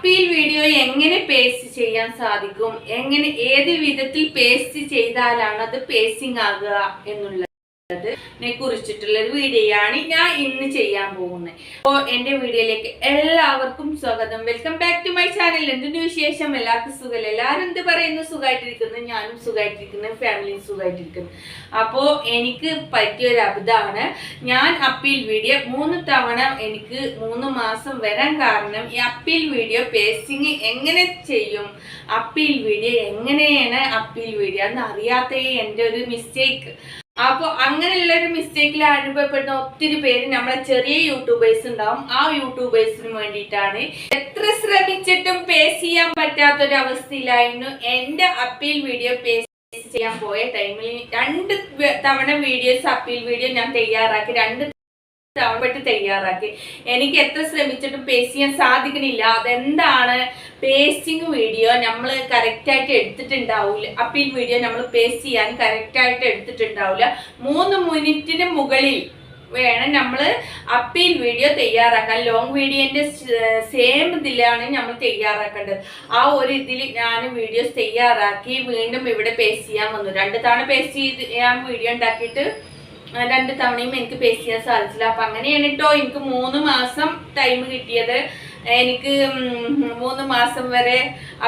Appeal video എങ്ങനെ paste ചെയ്യാൻ സാധിക്കും? എങ്ങനെ ഏത് വിധത്തിൽ പേസ്റ്റ് ചെയ്താലാണ് അത് പേസ്റ്റിംഗ് ആകുക എന്നുള്ളത്? കുറിച്ചിട്ടുള്ള ഒരു വീഡിയോ ആണ് ഞാൻ ഇന്ന് ചെയ്യാൻ പോകുന്നത്. അപ്പോ എന്റെ വീഡിയോയിലേക്ക് എല്ലാവർക്കും സ്വാഗതം. Welcome back to my channel എന്തിന് വിശേഷം? എല്ലാവർക്കും സുഖമില്ല എല്ലാവരും എന്ത് പറയുന്നു? സുഖമായിട്ടിരിക്കുന്നു ഞാനും സുഖമായിട്ടിരിക്കുന്നു ഫാമിലിയും സുഖമായിട്ടിരിക്കുന്നു അപ്പോ എനിക്ക് പറ്റിയ ഒരു അബദ്ധമാണ്. ഞാൻ അപ്പീൽ വീഡിയോ മൂന്ന് തവണ എനിക്ക് മൂന്ന് മാസം വരാൻ കാരണം ഈ അപ്പീൽ വീഡിയോ പേസിങ് എങ്ങനെ ചെയ്യും? അപ്പീൽ വീഡിയോ എങ്ങനെയാണ് അപ്പീൽ വീഡിയോ? എന്ന് അറിയാത്ത എന്റെ ഒരു മിസ്റ്റേക്ക് അപ്പോൾ അങ്ങനെയുള്ള ഒരു മിസ്റ്റേക്കിൽ അനുഭവപ്പെടുന്ന ഒത്തിരി പേര് നമ്മളെ ചെറിയ യൂട്യൂബേഴ്സ് ഉണ്ടാവും. ആ യൂട്യൂബേഴ്സിന് വേണ്ടിയിട്ടാണ്. എത്ര ശ്രമിച്ചിട്ടും പേസ് ചെയ്യാൻ പറ്റാത്തൊരു അവസ്ഥയിലായിരുന്നു എന്റെ അപ്പീൽ വീഡിയോ പേസ് ചെയ്യാൻ പോയ ടൈമിൽ രണ്ട് തവണ വീഡിയോസ് അപ്പീൽ വീഡിയോ ഞാൻ തയ്യാറാക്കി. രണ്ട് തവണപ്പെട്ട് തയ്യാറാക്കി. എനിക്ക് എത്ര ശ്രമിച്ചിട്ടും പേസ്റ്റ് ചെയ്യാൻ സാധിക്കുന്നില്ല അതെന്താണ്? പേസ്റ്റിംഗ് വീഡിയോ നമ്മൾ കറക്റ്റായിട്ട് എടുത്തിട്ടുണ്ടാവില്ല അപ്പീൽ വീഡിയോ നമ്മൾ പേസ്റ്റ് ചെയ്യാൻ കറക്റ്റായിട്ട് എടുത്തിട്ടുണ്ടാവില്ല മൂന്ന് മിനിറ്റിന് മുകളിൽ വേണം നമ്മൾ അപ്പീൽ വീഡിയോ തയ്യാറാക്കാൻ. ലോങ് വീഡിയോന്റെ സെയിം ഇതിലാണ് നമ്മൾ തയ്യാറാക്കേണ്ടത്. ആ ഒരു ഇതിൽ ഞാൻ വീഡിയോസ് തയ്യാറാക്കി വീണ്ടും ഇവിടെ പേസ്റ്റ് ചെയ്യാൻ വന്നു. രണ്ട് തവണ പേസ്റ്റ് ചെയ്ത് ഞാൻ വീഡിയോ ഉണ്ടാക്കിയിട്ട് രണ്ട് തവണയും എനിക്ക് പേസ്റ്റ് ചെയ്യാൻ സാധിച്ചില്ല. അപ്പൊ അങ്ങനെയാണ് കേട്ടോ എനിക്ക് മൂന്ന് മാസം ടൈം കിട്ടിയത്. എനിക്ക് മൂന്ന് മാസം വരെ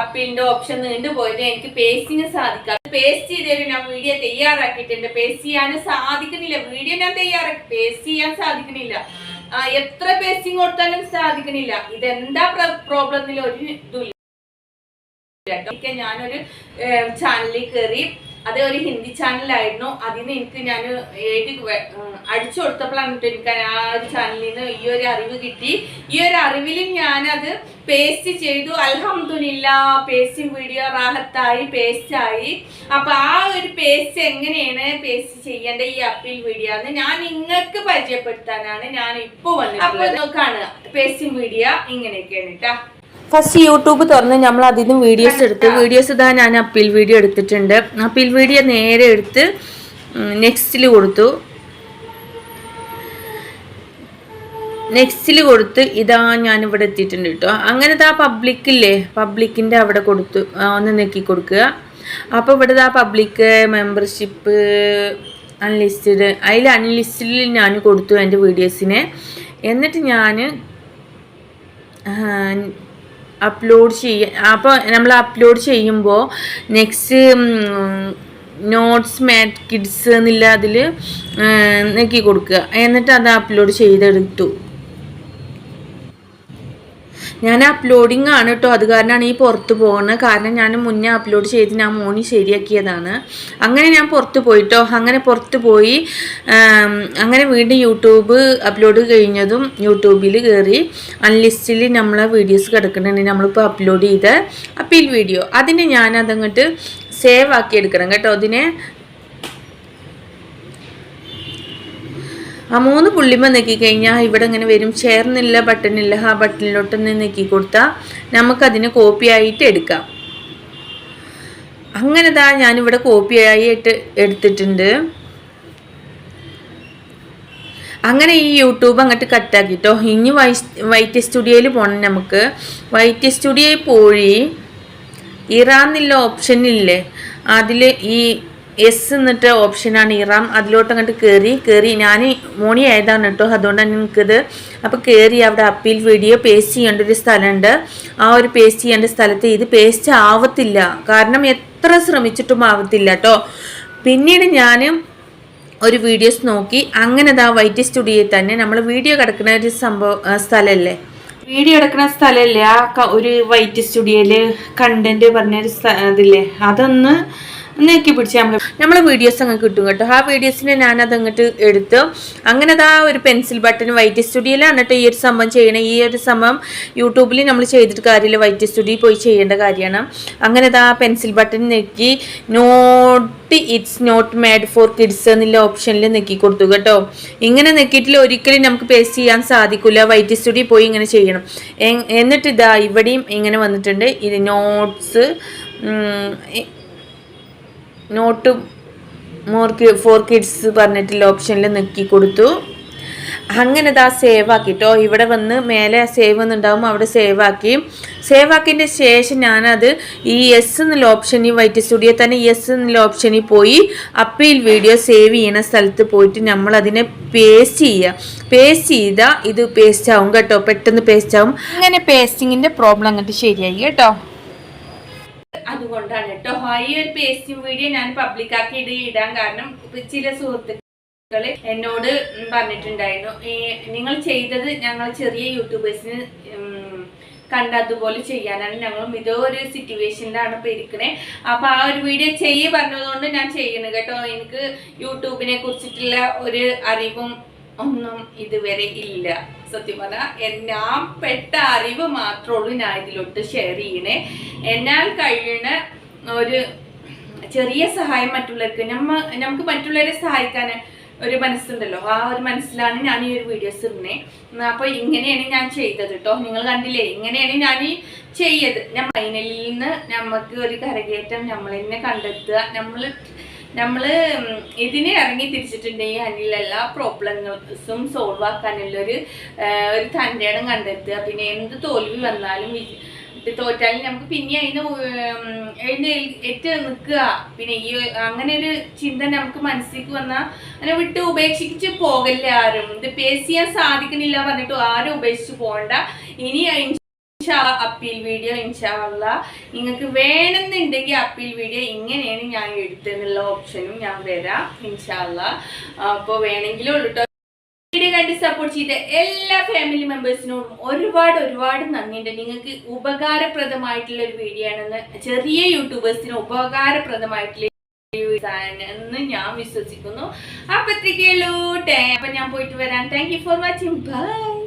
അപ്പീലിന്റെ ഓപ്ഷൻ നീണ്ടുപോയത് എനിക്ക് പേസ്റ്റിങ് സാധിക്കാം. പേസ്റ്റ് ചെയ്തൊരു ഞാൻ വീഡിയോ തയ്യാറാക്കിയിട്ടുണ്ട്. പേസ്റ്റ് ചെയ്യാൻ സാധിക്കുന്നില്ല. വീഡിയോ ഞാൻ തയ്യാറാക്കി. പേസ്റ്റ് ചെയ്യാൻ സാധിക്കുന്നില്ല. എത്ര പേസ്റ്റിംഗ് കൊടുത്താലും സാധിക്കുന്നില്ല. ഇതെന്താ പ്രോബ്ലം ഒരു ഇതുമില്ല ഞാനൊരു ചാനലിൽ കയറി അത് ഒരു ഹിന്ദി ചാനലായിരുന്നു. അതിന് എനിക്ക് ഞാൻ എഴുതി അടിച്ചു കൊടുത്തപ്പോഴാണ് എനിക്ക് ആ ഒരു ചാനലിൽ നിന്ന് ഈ ഒരു അറിവ് കിട്ടി. ഈ ഒരു അറിവിൽ ഞാനത് പേസ്റ്റ് ചെയ്തു. അലഹമില്ല പേസ്റ്റിംഗ് വീഡിയോ റാഹത്തായി പേസ്റ്റ് ആയി. അപ്പൊ ആ ഒരു പേസ്റ്റ് എങ്ങനെയാണ് പേസ്റ്റ് ചെയ്യേണ്ട ഈ അപ്പീൽ വീഡിയോ എന്ന് ഞാൻ നിങ്ങൾക്ക് പരിചയപ്പെടുത്താനാണ് ഞാൻ ഇപ്പോൾ വന്നത് അപ്പോൾ കാണുക പേസ്റ്റിംഗ് വീഡിയോ ഇങ്ങനെയൊക്കെയാണ് കേട്ടാ ഫസ്റ്റ് യൂട്യൂബ് തുറന്ന് നമ്മൾ അതിൽ നിന്ന് വീഡിയോസ് എടുത്ത് വീഡിയോസ് ഇതാ ഞാൻ അപ്പിൽ വീഡിയോ എടുത്തിട്ടുണ്ട്. അപ്പിൽ വീഡിയോ നേരെ എടുത്ത് നെക്സ്റ്റിൽ കൊടുത്തു. നെക്സ്റ്റിൽ കൊടുത്ത് ഇതാ ഞാൻ ഇവിടെ എത്തിയിട്ടുണ്ട് കേട്ടോ. അങ്ങനെ ആ പബ്ലിക്കില്ലേ പബ്ലിക്കിന്റെ അവിടെ കൊടുത്തു ഒന്ന് നെക്കി കൊടുക്കുക. അപ്പോൾ ഇവിടെ ആ പബ്ലിക്ക് മെമ്പർഷിപ്പ് അൺലിസ്റ്റഡ് അതിൽ അൺലിസ്റ്റഡിൽ ഞാൻ കൊടുത്തു എന്റെ വീഡിയോസിനെ എന്നിട്ട് ഞാൻ അപ്ലോഡ് ചെയ്യ അപ്പോൾ നമ്മൾ അപ്ലോഡ് ചെയ്യുമ്പോൾ നെക്സ്റ്റ് നോട്ട്സ് മാറ്റ് കിഡ്സ് എന്നില്ല അതിൽ നെക്കി കൊടുക്കുക. എന്നിട്ട് അത് അപ്ലോഡ് ചെയ്തെടുത്തു. ഞാൻ അപ്ലോഡിങ് ആണ് കേട്ടോ അത് കാരണമാണ് ഈ പുറത്ത് പോകുന്നത് കാരണം ഞാൻ മുന്നേ അപ്ലോഡ് ചെയ്ത് ഞാൻ മോണി ശരിയാക്കിയതാണ്. അങ്ങനെ ഞാൻ പുറത്ത് പോയിട്ടോ. അങ്ങനെ പുറത്ത് പോയി അങ്ങനെ വീണ്ടും യൂട്യൂബ് അപ്ലോഡ് കഴിഞ്ഞതും യൂട്യൂബിൽ കയറി അൺലിസ്റ്റിൽ നമ്മളെ വീഡിയോസ് കിടക്കുന്നുണ്ട് നമ്മളിപ്പോൾ അപ്ലോഡ് ചെയ്ത അപ്പീൽ വീഡിയോ അതിനെ ഞാൻ അതങ്ങോട്ട് സേവ് ആക്കി എടുക്കണം കേട്ടോ. അതിനെ ആ മൂന്ന് പുള്ളിമ നെക്കി കഴിഞ്ഞാൽ ഇവിടെ ഇങ്ങനെ വരും. ചേർന്നില്ല ബട്ടണില്ല ആ ബട്ടണിലോട്ടൊന്ന് നെക്കി കൊടുത്താൽ നമുക്കതിന് കോപ്പി ആയിട്ട് എടുക്കാം. അങ്ങനെ താ ഞാനിവിടെ കോപ്പി ആയിട്ട് എടുത്തിട്ടുണ്ട്. അങ്ങനെ ഈ യൂട്യൂബ് അങ്ങോട്ട് കട്ടാക്കിട്ടോ ഇനി വൈ വൈറ്റ് സ്റ്റുഡിയോയിൽ പോകണം നമുക്ക്. വൈറ്റ് സ്റ്റുഡിയോയിൽ പോയി. ഇറാന്നില്ല ഓപ്ഷനില്ലേ അതിൽ ഈ എസ് എന്നിട്ട് ഓപ്ഷനാണ് ഇറാം അതിലോട്ട് അങ്ങോട്ട് കയറി കയറി ഞാൻ മോണി ആയതാണ് കേട്ടോ. അതുകൊണ്ടാണ് എനിക്കത് അപ്പോൾ കയറി അവിടെ അപ്പീൽ വീഡിയോ പേസ്റ്റ് ചെയ്യേണ്ട ഒരു സ്ഥലമുണ്ട്. ആ ഒരു പേസ്റ്റ് ചെയ്യേണ്ട സ്ഥലത്ത് ഇത് പേസ്റ്റ് ആവത്തില്ല. കാരണം എത്ര ശ്രമിച്ചിട്ടും ആവത്തില്ല കേട്ടോ. പിന്നീട് ഞാൻ ഒരു വീഡിയോസ് നോക്കി. അങ്ങനെ ദാ വൈറ്റ് സ്റ്റുഡിയോയിൽ തന്നെ നമ്മൾ വീഡിയോ കിടക്കുന്ന ഒരു സംഭവം സ്ഥലമല്ലേ വീഡിയോ എടുക്കുന്ന സ്ഥലമല്ലേ ആ ഒരു വൈറ്റ് സ്റ്റുഡിയോയിൽ കണ്ടന്റ് പറഞ്ഞൊരു ഇതില്ലേ അതൊന്ന് നെക്കി പിടിച്ച് നമ്മൾ നമ്മളെ വീഡിയോസ് അങ്ങ് കിട്ടും കേട്ടോ. ആ വീഡിയോസിനെ ഞാനത് അങ്ങോട്ട് എടുത്തു അങ്ങനെ അതാ ഒരു പെൻസിൽ ബട്ടൺ വൈറ്റ് സ്റ്റുഡിയോയിലാണ് കേട്ടോ ഈ ഒരു സംഭവം ചെയ്യണേ. ഈ ഒരു സംഭവം യൂട്യൂബിൽ നമ്മൾ ചെയ്തിട്ട് കാര്യമില്ല. വൈറ്റ് സ്റ്റുഡിയോയിൽ പോയി ചെയ്യേണ്ട കാര്യമാണ്. അങ്ങനെ അതാ pencil button നെക്കി not it's not made for kids എന്നുള്ള ഓപ്ഷനിൽ നെക്കി കൊടുത്തു കേട്ടോ. ഇങ്ങനെ നെക്കിയിട്ടില്ല ഒരിക്കലും നമുക്ക് പേസ്റ്റ് ചെയ്യാൻ സാധിക്കില്ല വൈറ്റ് സ്റ്റുഡിയോ പോയി ഇങ്ങനെ ചെയ്യണം. എന്നിട്ട് ഇതാ ഇവിടെയും ഇങ്ങനെ വന്നിട്ടുണ്ട്. ഇത് notes not more for kids പറഞ്ഞിട്ടുള്ള ഓപ്ഷനിൽ നെക്കി കൊടുത്തു. അങ്ങനെ ഇതാ സേവ് ആക്കിട്ടോ. ഇവിടെ വന്ന് മേലെ സേവ് എന്നുണ്ടാവും അവിടെ സേവ് ആക്കി. സേവ് ആക്കിയതിന്റെ ശേഷം ഞാനത് ഈ എസ് എന്നുള്ള ഓപ്ഷനിൽ വൈറ്റ് സ്റ്റുഡിയോ തന്നെ എസ് എന്നുള്ള ഓപ്ഷനിൽ പോയി അപ്പീൽ വീഡിയോ സേവ് ചെയ്യുന്ന സ്ഥലത്ത് പോയിട്ട് നമ്മൾ അതിനെ പേസ്റ്റ് ചെയ്യുക. പേസ്റ്റ് ചെയ്താൽ ഇത് പേസ്റ്റ് ആവും കേട്ടോ. പെട്ടെന്ന് പേസ്റ്റ് ആവും. അങ്ങനെ പേസ്റ്റിങ്ങിന്റെ പ്രോബ്ലം അങ്ങോട്ട് ശരിയായി കേട്ടോ. അതുകൊണ്ടാണ് കേട്ടോ. ഈ ഒരു പേസ്റ്റിംഗ് വീഡിയോ ഞാൻ പബ്ലിക്കാക്കി ഇടാൻ കാരണം ചില സുഹൃത്തുക്കൾ എന്നോട് പറഞ്ഞിട്ടുണ്ടായിരുന്നു. നിങ്ങൾ ചെയ്തത് ഞങ്ങൾ ചെറിയ യൂട്യൂബേഴ്സിന് ഉം, കണ്ട അതുപോലെ ചെയ്യാനാണ് ഞങ്ങളും ഇതോ ഒരു സിറ്റുവേഷനിലാണ് ഇപ്പം ഇരിക്കണേ. അപ്പം ആ ഒരു വീഡിയോ ചെയ്യ പറഞ്ഞതുകൊണ്ട് ഞാൻ ചെയ്യുന്നു കേട്ടോ. എനിക്ക് യൂട്യൂബിനെ കുറിച്ചിട്ടുള്ള ഒരു അറിവും ഒന്നും ഇതുവരെ ഇല്ല. സത്യം പറഞ്ഞാൽ ഞാൻ പെട്ട അറിവ് മാത്രമേ ഉള്ളൂ ഞാൻ ഇതിലോട്ട് ഷെയർ ചെയ്യണേ. എന്നാൽ കഴിയണ ഒരു ചെറിയ സഹായം മറ്റുള്ളവർക്ക് നമ്മ നമുക്ക് മറ്റുള്ളവരെ സഹായിക്കാൻ ഒരു മനസ്സുണ്ടല്ലോ. ആ ഒരു മനസ്സിലാണ് ഞാൻ ഈ ഒരു വീഡിയോസ് ഇടുന്നേ. അപ്പൊ ഇങ്ങനെയാണ് ഞാൻ ചെയ്തത് കേട്ടോ നിങ്ങൾ കണ്ടില്ലേ? ഇങ്ങനെയാണ് ഞാൻ ഈ ചെയ്യത്. ഞാൻ ഫൈനലിൽ നിന്ന് നമുക്ക് ഒരു കരകയറ്റം നമ്മൾ തന്നെ കണ്ടെത്തുക. നമ്മൾ നമ്മൾ ഇതിനെ ഇറങ്ങി തിരിച്ചിട്ടുണ്ടെങ്കിൽ അതിലുള്ള എല്ലാ പ്രോബ്ലങ്ങൾസും സോൾവ് ആക്കാനുള്ളൊരു ഒരു ഒരു തന്റെടം കണ്ടെത്തുക. പിന്നെ എന്ത് തോൽവി വന്നാലും തോറ്റാലും നമുക്ക് പിന്നെ അതിന് എഴുന്നേറ്റ് നിൽക്കുക പിന്നെ ഈ അങ്ങനെ ഒരു ചിന്ത നമുക്ക് മനസ്സിലേക്ക് വന്നാൽ അങ്ങനെ വിട്ട് ഉപേക്ഷിച്ച് പോകല്ല ആരും. ഇത് പേസ് ചെയ്യാൻ സാധിക്കുന്നില്ല പറഞ്ഞിട്ട് ആരും ഉപേക്ഷിച്ച് പോകണ്ട. ഇനി അപ്പീൽ വീഡിയോ ഇൻഷാള്ള നിങ്ങൾക്ക് വേണമെന്നുണ്ടെങ്കിൽ അപ്പീൽ വീഡിയോ ഇങ്ങനെയാണ് ഞാൻ എടുത്തെന്നുള്ള ഓപ്ഷനും ഞാൻ വരാം ഇൻഷാള്ള അപ്പോൾ വേണമെങ്കിലും ഉള്ളൂ വീഡിയോ കണ്ട് സപ്പോർട്ട് ചെയ്ത എല്ലാ ഫാമിലി മെമ്പേഴ്സിനോടും ഒരുപാട് ഒരുപാട് നന്ദിയുണ്ട്. നിങ്ങൾക്ക് ഉപകാരപ്രദമായിട്ടുള്ള ഒരു വീഡിയോ ആണെന്ന് ചെറിയ യൂട്യൂബേഴ്സിന് ഉപകാരപ്രദമായിട്ടുള്ള എന്ന് ഞാൻ വിശ്വസിക്കുന്നു. അപ്പത്തേക്കുള്ളൂ അപ്പൊ ഞാൻ പോയിട്ട് വരാം. Thank for watching bye